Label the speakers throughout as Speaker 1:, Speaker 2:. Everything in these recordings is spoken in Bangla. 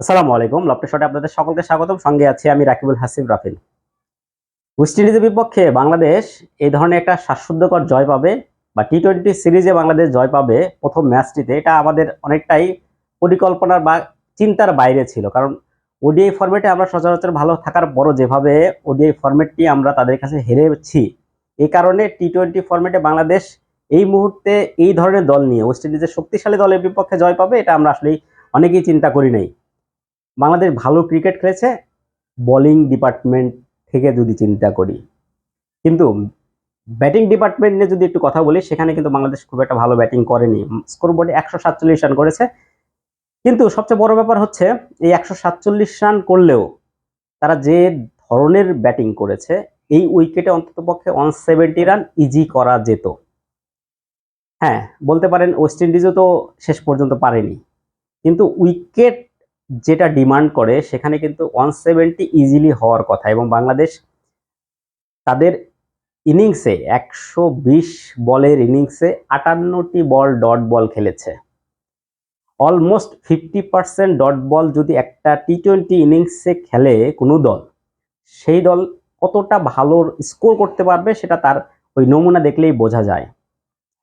Speaker 1: আসসালামু আলাইকুম লপ্টে শটে আপনাদের সকলকে স্বাগতম। সঙ্গে আছি আমি রাকিবুল হাসিব রাফিন। ওয়েস্ট ইন্ডিজের বিপক্ষে বাংলাদেশ এই ধরনের একটা শ্বাসরুদ্ধকর জয় পাবে বা টি টোয়েন্টি সিরিজে বাংলাদেশ জয় পাবে প্রথম ম্যাচটিতে। এটা আমাদের অনেকটাই পরিকল্পনার বা চিন্তার বাইরে ছিল। কারণ ওডিআই ফরম্যাটে আমরা সচরাচর ভালো থাকার পরও যেভাবে ওডিআই ফরম্যাটটি আমরা তাদের কাছে হেরেছি এই কারণে টি টোয়েন্টি ফরম্যাটে বাংলাদেশ এই মুহূর্তে এই ধরনের দল নিয়ে ওয়েস্ট ইন্ডিজের শক্তিশালী দলের বিপক্ষে জয় পাবে, এটা আমরা আসলেই অনেকেই চিন্তা করি নাই। বাংলাদেশ ভালো ক্রিকেট খেলেছে বোলিং ডিপার্টমেন্ট থেকে যদি চিন্তা করি। কিন্তু ব্যাটিং ডিপার্টমেন্ট নিয়ে যদি একটু কথা বলি, সেখানে কিন্তু বাংলাদেশ খুব একটা ভালো ব্যাটিং করেনি। স্কোর বোর্ডে একশো সাতচল্লিশ রান করেছে। কিন্তু সবচেয়ে বড় ব্যাপার হচ্ছে, এই একশো সাতচল্লিশ রান করলেও তারা যে ধরনের ব্যাটিং করেছে, এই উইকেটে অন্ততপক্ষে ওয়ান সেভেন্টি রান ইজি করা যেত। হ্যাঁ বলতে পারেন ওয়েস্ট ইন্ডিজও তো শেষ পর্যন্ত পারেনি। কিন্তু উইকেট যেটা ডিমান্ড করে, সেখানে কিন্তু ওয়ান সেভেন্টি ইজিলি হওয়ার কথা এবং বাংলাদেশ তাদের ইনিংসে একশো বিশ বলের ইনিংসে আটান্নটি বল ডট বল খেলেছে। Almost fifty percent dot ball যদি একটা টি টোয়েন্টি ইনিংসে খেলে কোনো দল, সেই দল কতটা ভালো স্কোর করতে পারবে সেটা তার ওই নমুনা দেখলেই বোঝা যায়।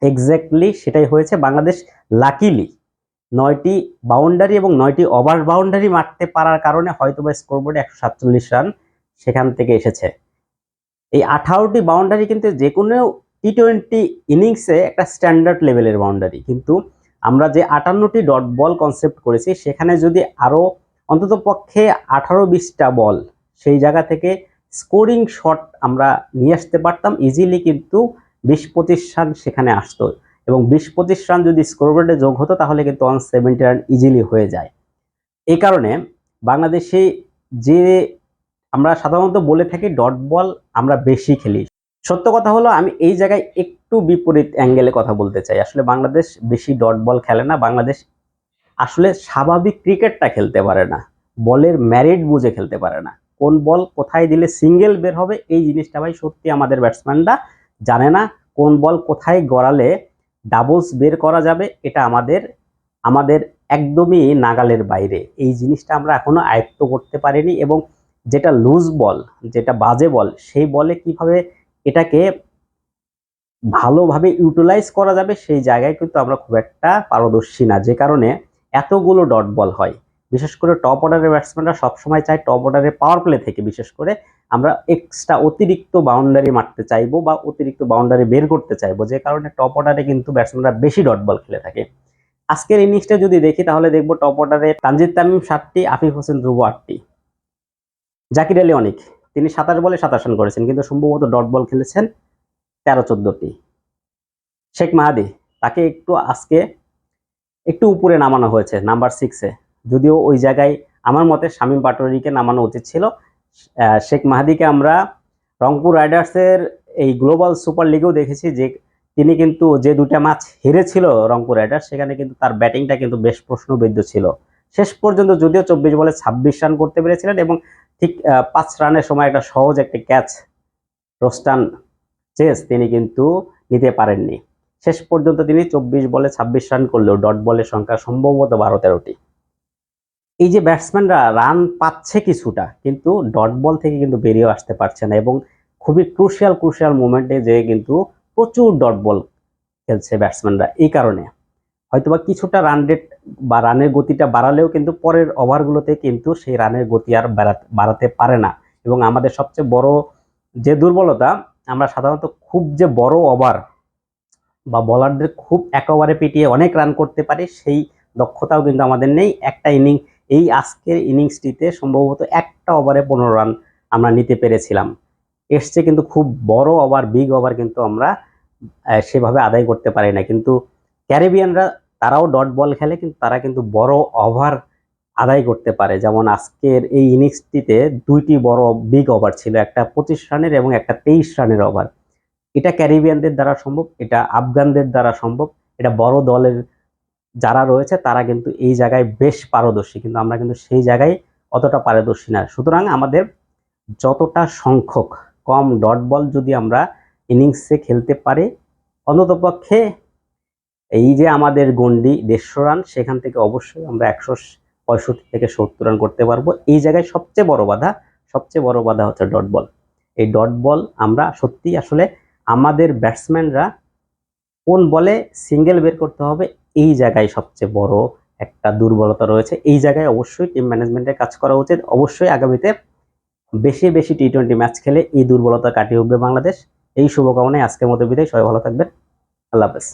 Speaker 1: এক্স্যাক্টলি সেটাই হয়েছে বাংলাদেশ লাকিলি নয়টি বাউন্ডারি এবং নয়টি ওভার বাউন্ডারি মারতে পারার কারণে হয়তো বা স্কোরবোর্ডে একশো সাতচল্লিশ রান সেখান থেকে এসেছে। এই আঠারোটি বাউন্ডারি কিন্তু যে কোনো টি টোয়েন্টি ইনিংসে একটা স্ট্যান্ডার্ড লেভেলের বাউন্ডারি কিন্তু আমরা যে আটান্নটি ডট বল কনসেপ্ট করেছি, সেখানে যদি আরও অন্তত পক্ষে আঠারো বিশটা বল সেই জায়গা থেকে স্কোরিং শট আমরা নিয়ে আসতে পারতাম ইজিলি কিন্তু বিশ পঁচিশ রান সেখানে আসতো। এবং বিশ পঁচিশ রান যদি স্কোরবোর্ডে যোগ হতো, তাহলে কিন্তু ওয়ান সেভেন্টি রান ইজিলি হয়ে যায়। এই কারণে বাংলাদেশে যে আমরা সাধারণত বলে থাকি ডট বল আমরা বেশি খেলি। সত্য কথা হলো, আমি এই জায়গায় একটু বিপরীত অ্যাঙ্গেলে কথা বলতে চাই। আসলে বাংলাদেশ বেশি ডট বল খেলে না, বাংলাদেশ আসলে স্বাভাবিক ক্রিকেটটা খেলতে পারে না, বলের ম্যারিট বুঝে খেলতে পারে না। কোন বল কোথায় দিলে সিঙ্গেল বের হবে, এই জিনিসটা ভাই সত্যি আমাদের ব্যাটসম্যানরা জানে না, কোন বল কোথায় গড়ালে ডাবলস বের করা যাবে, এটা আমাদের আমাদের একদমই নাগালের বাইরে। এই জিনিসটা আমরা এখনও আয়ত্ত করতে পারিনি এবং যেটা লুজ বল যেটা বাজে বল সেই বলে কীভাবে এটাকে ভালোভাবে ইউটিলাইজ করা যাবে, সেই জায়গায় কিন্তু আমরা খুব একটা পারদর্শী না। যে কারণে এতগুলো ডট বল হয়। বিশেষ করে টপ অর্ডারের ব্যাটসম্যানরা সবসময় চায় টপ অর্ডারের পাওয়ার প্লে থেকে, বিশেষ করে আমরা এক্সট্রা অতিরিক্ত বাউন্ডারি মারতে চাইব বা অতিরিক্ত বাউন্ডারি বের করতে চাইব, যে কারণে টপ অর্ডারে কিন্তু ব্যাটসম্যানরা বেশি ডট বল খেলে থাকে। আজকের ইনিংসটা যদি দেখি, তাহলে দেখব টপ অর্ডারে তানজিদ তামিম সাতটি, আফিফ হোসেন ধ্রুব আটটি। জাকির আলী অনেক, তিনি সাতাশ বলে সাতাশ রান করেছেন, কিন্তু সম্ভবত ডট বল খেলেছেন তেরো চোদ্দটি। শেখ মাহাদি, তাকে একটু আজকে একটু উপরে নামানো হয়েছে নাম্বার সিক্সে যদিও ওই জায়গায় আমার মতে শামীম পাটোয়ারিকে নামানো উচিত ছিল শেখ মাহাদিকে আমরা রংপুর রাইডার্সের এই গ্লোবাল সুপার লিগেও দেখেছি যে তিনি কিন্তু যে দুটা ম্যাচ হেরেছিল রংপুর রাইডার্স, সেখানে কিন্তু তার ব্যাটিংটা কিন্তু বেশ প্রশ্নবিদ্ধ ছিল। শেষ পর্যন্ত যদিও চব্বিশ বলে ছাব্বিশ রান করতে পেরেছিলেন এবং ঠিক পাঁচ রানের সময় একটা সহজ একটা ক্যাচ রোস্টান চেস তিনি কিন্তু নিতে পারেননি। শেষ পর্যন্ত তিনি চব্বিশ বলে ছাব্বিশ রান করলেও ডট বলের সংখ্যা সম্ভবত বারো তেরোটি। এই যে ব্যাটসম্যানরা রান পাচ্ছে কিছুটা, কিন্তু ডট বল থেকে কিন্তু বেরিয়ে আসতে পারছে না এবং খুবই ক্রুশিয়াল ক্রুশিয়াল মুভমেন্টে যে কিন্তু প্রচুর ডট বল খেলছে ব্যাটসম্যানরা এই কারণে। হয়তোবা কিছুটা রান রেট বা রানের গতিটা বাড়ালেও কিন্তু পরের ওভারগুলোতে কিন্তু সেই রানের গতি আর বাড়াতে বাড়াতে পারে না এবং আমাদের সবচেয়ে বড় যে দুর্বলতা, আমরা সাধারণত খুব যে বড় ওভার বা বলারদের খুব এক ওভারে পিটিয়ে অনেক রান করতে পারি, সেই দক্ষতাও কিন্তু আমাদের নেই। একটা ইনিং এই আজকের ইনিংসটিতে সম্ভবত একটা ওভারে পনেরো রান আমরা নিতে পেরেছিলাম। এসছে কিন্তু খুব বড় ওভার, বিগ ওভার কিন্তু আমরা সেভাবে আদায় করতে পারি না কিন্তু ক্যারিবিয়ানরা তারাও ডট বল খেলে, কিন্তু তারা কিন্তু বড় ওভার আদায় করতে পারে। যেমন আজকের এই ইনিংসটিতে দুইটি বড় বিগ ওভার ছিল, একটা পঁচিশ রানের এবং একটা তেইশ রানের ওভার। এটা ক্যারিবিয়ানদের দ্বারা সম্ভব, এটা আফগানদের দ্বারা সম্ভব, এটা বড় দলের যারা রয়েছে, তারা কিন্তু এই জায়গায় বেশ পারদর্শী। কিন্তু আমরা কিন্তু সেই জায়গায় অতটা পারদর্শী না। সুতরাং আমাদের যতটা সংখ্যক কম ডট বল যদি আমরা ইনিংসে খেলতে পারি অন্ততপক্ষে এই যে আমাদের গন্ডি দেড়শো রান, সেখান থেকে অবশ্যই আমরা একশো পঁয়ষট্টি থেকে সত্তর রান করতে পারব। এই জায়গায় সবচেয়ে বড় বাধা, সবচেয়ে বড় বাধা হচ্ছে ডট বল। এই ডট বল আমরা সত্যি আসলে আমাদের ব্যাটসম্যানরা কোন বলে সিঙ্গেল বের করতে হবে এই জায়গায় সবচেয়ে বড় একটা দুর্বলতা রয়েছে। এই জায়গায় অবশ্যই টিম ম্যানেজমেন্টের কাজ করা উচিত। অবশ্যই আগামীতে বেশি বেশি টি টোয়েন্টি ম্যাচ খেলে এই দুর্বলতা কাটিয়ে উঠবে বাংলাদেশ। এই শুভকামনায় আজকের মতো বিদায়। সবাই ভালো থাকবেন। আল্লাহ হাফেজ।